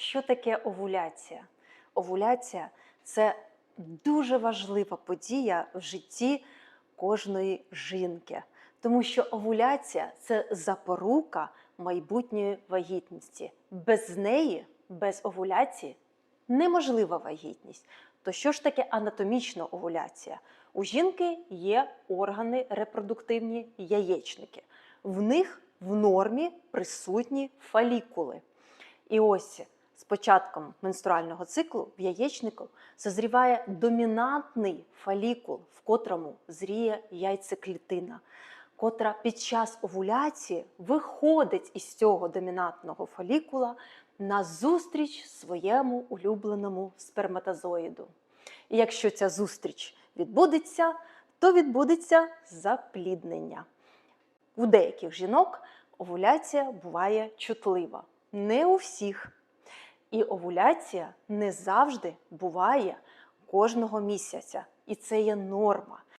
Що таке овуляція? Овуляція це дуже важлива подія в житті кожної жінки, тому що овуляція це запорука майбутньої вагітності. Без неї, без овуляції, неможлива вагітність. То що ж таке анатомічна овуляція? У жінки є органи репродуктивні яєчники. В них в нормі присутні фолікули. І ось з початком менструального циклу в яєчнику созріває домінантний фолікул, в котрому зріє яйцеклітина, котра під час овуляції виходить із цього домінантного фолікула на зустріч своєму улюбленому сперматозоїду. І якщо ця зустріч відбудеться, то відбудеться запліднення. У деяких жінок овуляція буває чутлива, не у всіх. І овуляція не завжди буває кожного місяця. І це є норма.